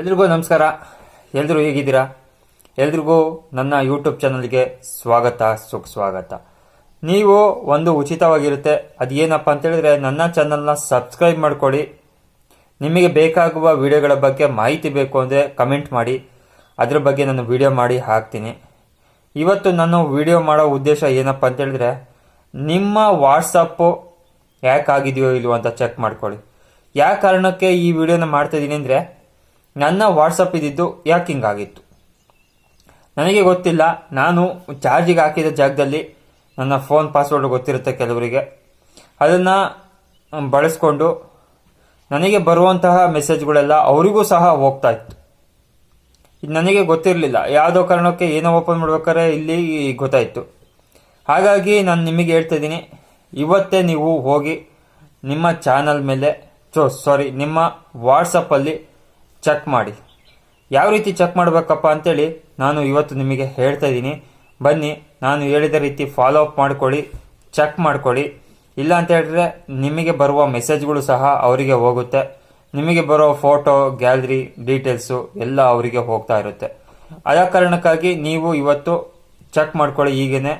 ಎಲ್ರಿಗೂ ನಮಸ್ಕಾರ. ಎಲ್ಲರೂ ಹೇಗಿದ್ದೀರಾ? ಎಲ್ರಿಗೂ ನನ್ನ ಯೂಟ್ಯೂಬ್ ಚಾನಲ್ಗೆ ಸ್ವಾಗತ, ಸುಖ ಸ್ವಾಗತ. ನೀವು ಒಂದು ಉಚಿತವಾಗಿರುತ್ತೆ. ಅದು ಏನಪ್ಪ ಅಂತೇಳಿದರೆ ನನ್ನ ಚಾನಲ್ನ ಸಬ್ಸ್ಕ್ರೈಬ್ ಮಾಡ್ಕೊಳ್ಳಿ ನಿಮಗೆ ಬೇಕಾಗುವ ವಿಡಿಯೋಗಳ ಬಗ್ಗೆ ಮಾಹಿತಿ ಬೇಕು ಅಂದರೆ ಕಮೆಂಟ್ ಮಾಡಿ. ಅದ್ರ ಬಗ್ಗೆ ನಾನು ವಿಡಿಯೋ ಮಾಡಿ ಹಾಕ್ತೀನಿ. ಇವತ್ತು ನಾನು ವಿಡಿಯೋ ಮಾಡೋ ಉದ್ದೇಶ ಏನಪ್ಪ ಅಂತ ಹೇಳಿದ್ರೆ ನಿಮ್ಮ ವಾಟ್ಸಪ್ಪು ಯಾಕೆ ಆಗಿದೆಯೋ ಇಲ್ವೋ ಅಂತ ಚೆಕ್ ಮಾಡ್ಕೊಳ್ಳಿ. ಯಾವ ಕಾರಣಕ್ಕೆ ಈ ವಿಡಿಯೋನ ಮಾಡ್ತಾ ಇದ್ದೀನಿ ಅಂದರೆ ನನ್ನ ವಾಟ್ಸಪ್ ಇದ್ದಿದ್ದು ಯಾಕೆ ಹಿಂಗಾಗಿತ್ತು ನನಗೆ ಗೊತ್ತಿಲ್ಲ. ನಾನು ಚಾರ್ಜಿಗೆ ಹಾಕಿದ ಜಾಗದಲ್ಲಿ ನನ್ನ ಫೋನ್ ಪಾಸ್ವರ್ಡ್ ಗೊತ್ತಿರುತ್ತೆ ಕೆಲವರಿಗೆ. ಅದನ್ನು ಬಳಸ್ಕೊಂಡು ನನಗೆ ಬರುವಂತಹ ಮೆಸೇಜ್ಗಳೆಲ್ಲ ಅವರಿಗೂ ಸಹ ಹೋಗ್ತಾ ಇತ್ತು. ಇದು ನನಗೆ ಗೊತ್ತಿರಲಿಲ್ಲ. ಯಾವುದೋ ಕಾರಣಕ್ಕೆ ಏನೋ ಓಪನ್ ಮಾಡ್ಬೇಕಾದ್ರೆ ಇಲ್ಲಿ ಗೊತ್ತಾಯಿತು. ಹಾಗಾಗಿ ನಾನು ನಿಮಗೆ ಹೇಳ್ತಾ ಇದ್ದೀನಿ. ಇವತ್ತೇ ನೀವು ಹೋಗಿ ನಿಮ್ಮ ಚಾನಲ್ ಮೇಲೆ ಚೋ ಸಾರಿ ನಿಮ್ಮ ವಾಟ್ಸಪ್ಪಲ್ಲಿ ಚೆಕ್ ಮಾಡಿ. ಯಾವ ರೀತಿ ಚೆಕ್ ಮಾಡಬೇಕಪ್ಪ ಅಂತೇಳಿ ನಾನು ಇವತ್ತು ನಿಮಗೆ ಹೇಳ್ತಾ ಇದ್ದೀನಿ. ಬನ್ನಿ, ನಾನು ಹೇಳಿದ ರೀತಿ ಫಾಲೋ ಅಪ್ ಮಾಡ್ಕೊಳ್ಳಿ ಚೆಕ್ ಮಾಡ್ಕೊಳ್ಳಿ. ಇಲ್ಲ ಅಂತ ಹೇಳಿದ್ರೆ ನಿಮಗೆ ಬರುವ ಮೆಸೇಜ್ಗಳು ಸಹ ಅವರಿಗೆ ಹೋಗುತ್ತೆ. ನಿಮಗೆ ಬರೋ ಫೋಟೋ ಗ್ಯಾಲರಿ ಡೀಟೇಲ್ಸು ಎಲ್ಲ ಅವರಿಗೆ ಹೋಗ್ತಾ ಇರುತ್ತೆ. ಆದ ಕಾರಣಕ್ಕಾಗಿ ನೀವು ಇವತ್ತು ಚೆಕ್ ಮಾಡ್ಕೊಳ್ಳಿ ಈಗೇನೆ.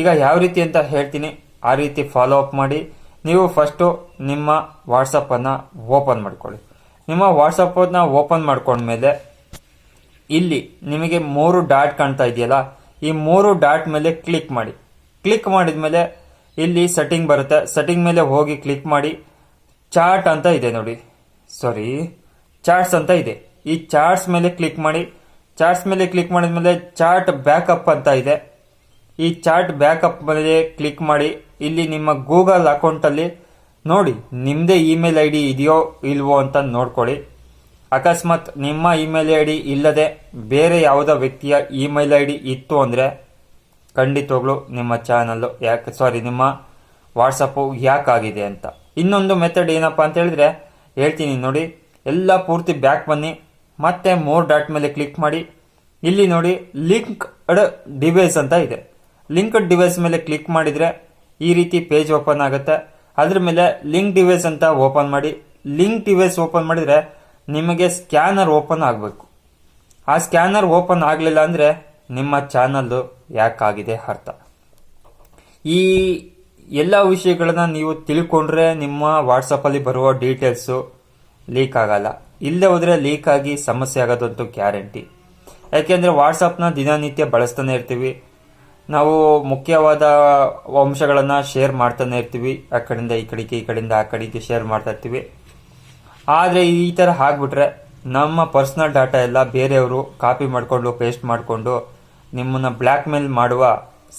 ಈಗ ಯಾವ ರೀತಿ ಅಂತ ಹೇಳ್ತೀನಿ, ಆ ರೀತಿ ಫಾಲೋ ಅಪ್ ಮಾಡಿ. ನೀವು ಫಸ್ಟು ನಿಮ್ಮ ವಾಟ್ಸಪ್ಪನ್ನು ಓಪನ್ ಮಾಡ್ಕೊಳ್ಳಿ. ನಿಮ್ಮ ವಾಟ್ಸಪ್ಪನ್ನ ಓಪನ್ ಮಾಡ್ಕೊಂಡ್ಮೇಲೆ ಇಲ್ಲಿ ನಿಮಗೆ ಮೂರು ಡಾಟ್ ಕಾಣ್ತಾ ಇದೆಯಲ್ಲ, ಈ ಮೂರು ಡಾಟ್ ಮೇಲೆ ಕ್ಲಿಕ್ ಮಾಡಿ. ಕ್ಲಿಕ್ ಮಾಡಿದ ಮೇಲೆ ಇಲ್ಲಿ ಸೆಟ್ಟಿಂಗ್ ಬರುತ್ತೆ. ಸೆಟ್ಟಿಂಗ್ ಮೇಲೆ ಹೋಗಿ ಕ್ಲಿಕ್ ಮಾಡಿ. ಚಾರ್ಟ್ ಅಂತ ಇದೆ ನೋಡಿ. ಸಾರಿ ಚಾರ್ಟ್ಸ್ ಅಂತ ಇದೆ. ಈ ಚಾರ್ಟ್ಸ್ ಮೇಲೆ ಕ್ಲಿಕ್ ಮಾಡಿ. ಚಾರ್ಟ್ಸ್ ಮೇಲೆ ಕ್ಲಿಕ್ ಮಾಡಿದ ಮೇಲೆ ಚಾರ್ಟ್ ಬ್ಯಾಕಪ್ ಅಂತ ಇದೆ. ಈ ಚಾರ್ಟ್ ಬ್ಯಾಕಪ್ ಮೇಲೆ ಕ್ಲಿಕ್ ಮಾಡಿ. ಇಲ್ಲಿ ನಿಮ್ಮ ಗೂಗಲ್ ಅಕೌಂಟಲ್ಲಿ ನೋಡಿ ನಿಮ್ಮದೇ ಇಮೇಲ್ ಐ ಡಿ ಇದೆಯೋ ಇಲ್ವೋ ಅಂತ ನೋಡ್ಕೊಳ್ಳಿ. ಅಕಸ್ಮಾತ್ ನಿಮ್ಮ ಇಮೇಲ್ ಐ ಡಿ ಇಲ್ಲದೆ ಬೇರೆ ಯಾವುದೋ ವ್ಯಕ್ತಿಯ ಇಮೇಲ್ ಐ ಡಿ ಇತ್ತು ಅಂದರೆ ಖಂಡಿತವಾಗ್ಲೂ ನಿಮ್ಮ ಚಾನಲ್ಲು ಯಾಕೆ ಸಾರಿ ನಿಮ್ಮ ವಾಟ್ಸಪ್ಪು ಯಾಕಾಗಿದೆ ಅಂತ. ಇನ್ನೊಂದು ಮೆಥಡ್ ಏನಪ್ಪ ಅಂತ ಹೇಳಿದ್ರೆ, ಹೇಳ್ತೀನಿ ನೋಡಿ, ಎಲ್ಲ ಪೂರ್ತಿ ಬ್ಯಾಕ್ ಬನ್ನಿ, ಮತ್ತೆ ಮೋರ್ ಡಾಟ್ ಮೇಲೆ ಕ್ಲಿಕ್ ಮಾಡಿ. ಇಲ್ಲಿ ನೋಡಿ ಲಿಂಕ್ ಡಿವೈಸ್ ಅಂತ ಇದೆ. ಲಿಂಕ್ಡ್ ಡಿವೈಸ್ ಮೇಲೆ ಕ್ಲಿಕ್ ಮಾಡಿದರೆ ಈ ರೀತಿ ಪೇಜ್ ಓಪನ್ ಆಗುತ್ತೆ. ಅದ್ರ ಮೇಲೆ ಲಿಂಕ್ ಡಿವೈಸ್ ಅಂತ ಓಪನ್ ಮಾಡಿ. ಲಿಂಕ್ ಡಿವೈಸ್ ಓಪನ್ ಮಾಡಿದ್ರೆ ನಿಮಗೆ ಸ್ಕ್ಯಾನರ್ ಓಪನ್ ಆಗಬೇಕು. ಆ ಸ್ಕ್ಯಾನರ್ ಓಪನ್ ಆಗಲಿಲ್ಲ ಅಂದರೆ ನಿಮ್ಮ ಚಾನಲ್ಲು ಯಾಕಾಗಿದೆ ಅರ್ಥ. ಈ ಎಲ್ಲ ವಿಷಯಗಳನ್ನ ನೀವು ತಿಳ್ಕೊಂಡ್ರೆ ನಿಮ್ಮ ವಾಟ್ಸಪ್ಪಲ್ಲಿ ಬರುವ ಡೀಟೇಲ್ಸು ಲೀಕ್ ಆಗಲ್ಲ. ಇಲ್ಲದೆ ಹೋದರೆ ಲೀಕ್ ಆಗಿ ಸಮಸ್ಯೆ ಆಗೋದಂತೂ ಗ್ಯಾರಂಟಿ. ಯಾಕೆಂದರೆ ವಾಟ್ಸಪ್ನ ದಿನನಿತ್ಯ ಬಳಸ್ತಾನೆ ಇರ್ತೀವಿ. ನಾವು ಮುಖ್ಯವಾದ ಅಂಶಗಳನ್ನು ಶೇರ್ ಮಾಡ್ತಾನೆ ಇರ್ತೀವಿ. ಆ ಕಡೆಯಿಂದ ಈ ಕಡೆಗೆ, ಈ ಕಡೆಯಿಂದ ಆ ಕಡೆಗೆ ಶೇರ್ ಮಾಡ್ತಾ ಇರ್ತೀವಿ. ಆದರೆ ಈ ಥರ ಆಗ್ಬಿಟ್ರೆ ನಮ್ಮ ಪರ್ಸ್ನಲ್ ಡಾಟಾ ಎಲ್ಲ ಬೇರೆಯವರು ಕಾಪಿ ಮಾಡಿಕೊಂಡು ಪೇಸ್ಟ್ ಮಾಡಿಕೊಂಡು ನಿಮ್ಮನ್ನು ಬ್ಲ್ಯಾಕ್ ಮೇಲ್ ಮಾಡುವ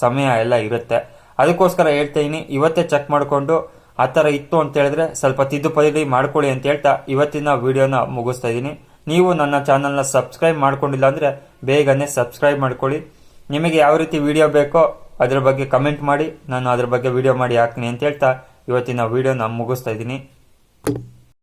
ಸಮಯ ಎಲ್ಲ ಇರುತ್ತೆ. ಅದಕ್ಕೋಸ್ಕರ ಹೇಳ್ತಾ ಇದ್ದೀನಿ, ಇವತ್ತೇ ಚೆಕ್ ಮಾಡಿಕೊಂಡು ಆ ಥರ ಇತ್ತು ಅಂತ ಹೇಳಿದ್ರೆ ಸ್ವಲ್ಪ ತಿದ್ದುಪಡಿ ಮಾಡ್ಕೊಳ್ಳಿ ಅಂತ ಹೇಳ್ತಾ ಇವತ್ತಿನ ವಿಡಿಯೋನ ಮುಗಿಸ್ತಾ ಇದ್ದೀನಿ. ನೀವು ನನ್ನ ಚಾನಲ್ನ ಸಬ್ಸ್ಕ್ರೈಬ್ ಮಾಡ್ಕೊಂಡಿಲ್ಲ ಅಂದರೆ ಬೇಗನೆ ಸಬ್ಸ್ಕ್ರೈಬ್ ಮಾಡ್ಕೊಳ್ಳಿ. ನಿಮಗೆ ಯಾವ ರೀತಿ ವಿಡಿಯೋ ಬೇಕೋ ಅದರ ಬಗ್ಗೆ ಕಮೆಂಟ್ ಮಾಡಿ, ನಾನು ಅದ್ರ ಬಗ್ಗೆ ವಿಡಿಯೋ ಮಾಡಿ ಹಾಕ್ತೀನಿ ಅಂತ ಹೇಳ್ತಾ ಇವತ್ತಿನ ವಿಡಿಯೋನ ಮುಗಿಸ್ತಾ ಇದ್ದೀನಿ.